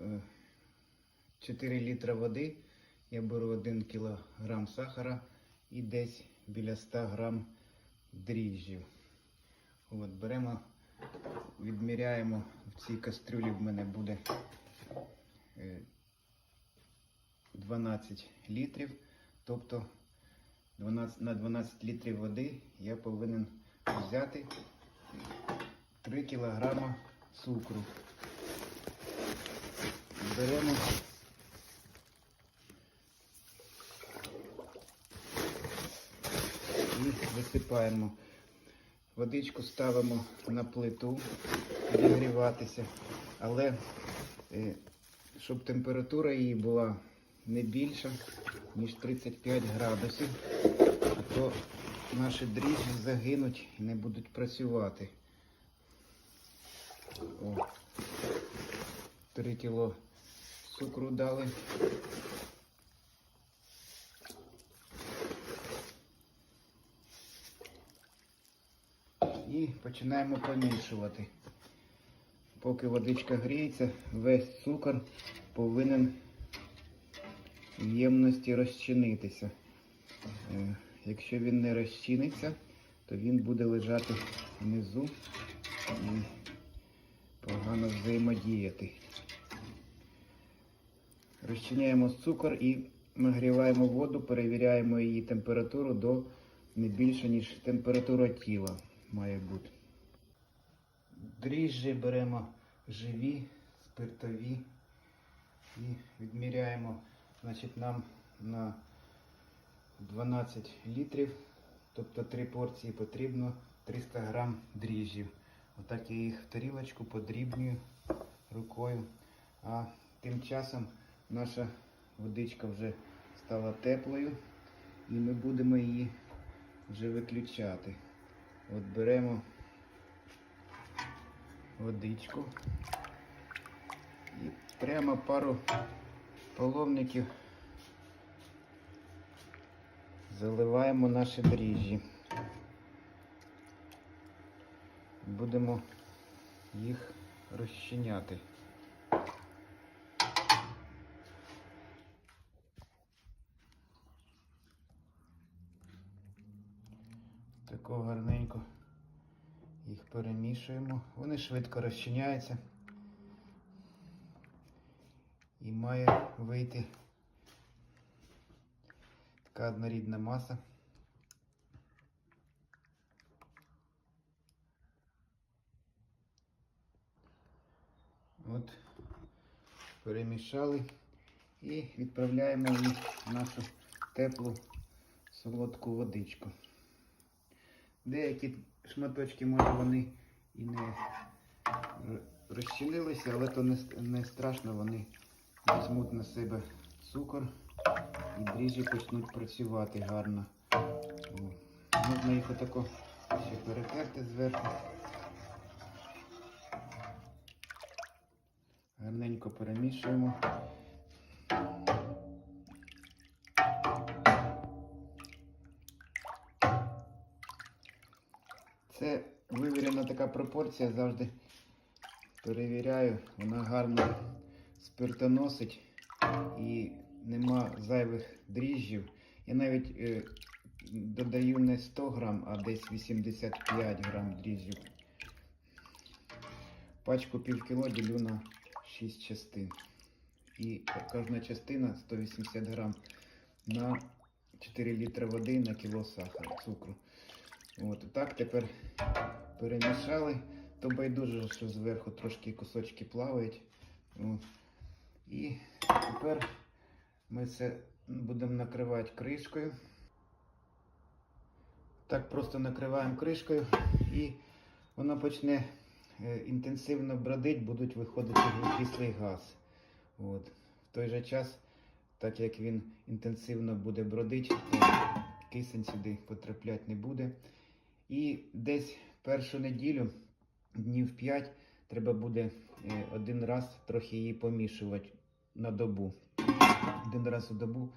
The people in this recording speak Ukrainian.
е, 4 літра води. Я беру 1 кілограм сахара і десь біля 100 грам дріжджів. От, беремо, відміряємо, в цій кастрюлі в мене буде е, 12 літрів, тобто 12, на 12 літрів води я повинен взяти 3 кілограма цукру. Беремо і висипаємо. Водичку ставимо на плиту відігріватися, але е, щоб температура її була не більша, ніж 35 градусів, а то наші дріжджі загинуть і не будуть працювати. О, 3 кіло цукру дали. І починаємо помішувати. Поки водичка гріється, весь цукор повинен в ємності розчинитися. Е, Якщо він не розчиниться, то він буде лежати внизу і погано взаємодіяти. Розчиняємо цукор і нагріваємо воду, перевіряємо її температуру до не більше, ніж температура тіла має бути. Дріжджі беремо живі, спиртові і відміряємо, значить, нам на 12 літрів, тобто 3 порції потрібно 300 грам дріжджів. Отак я їх в тарілочку подрібнюю рукою. А тим часом наша водичка вже стала теплою і ми будемо її вже виключати. От беремо водичку і прямо пару половників заливаємо наші дріжджі. Будемо їх розчиняти. Тако гарненько їх перемішуємо. Вони швидко розчиняються. І має вийти така однорідна маса. От перемішали і відправляємо в нашу теплу солодку водичку. Деякі шматочки, може, вони і не розчинилися, але то не, не страшно, вони візьмуть на себе цукор і дріжджі почнуть працювати гарно. О, Можна їх отако ще перетерти зверху. Гарненько перемішуємо. Це вивірена така пропорція, завжди перевіряю. Вона гарно спиртоносить і нема зайвих дріжджів. Я навіть е, додаю не 100 грам, а десь 85 грам дріжджів. Пачку пів кіло ділю на 6 частин. І кожна частина 180 грам на 4 літри води на кіло сахару, цукру. От так тепер перемішали. То байдуже, що зверху трошки кусочки плавають. От. І тепер ми це будемо накривати кришкою. Так просто накриваємо кришкою і воно почне е, інтенсивно бродить, будуть виходити вуглекислий газ. От. В той же час, так як він інтенсивно буде бродити, кисень сюди потрапляти не буде. І десь першу неділю, днів 5, треба буде е, один раз трохи її помішувати на добу. Один раз у добу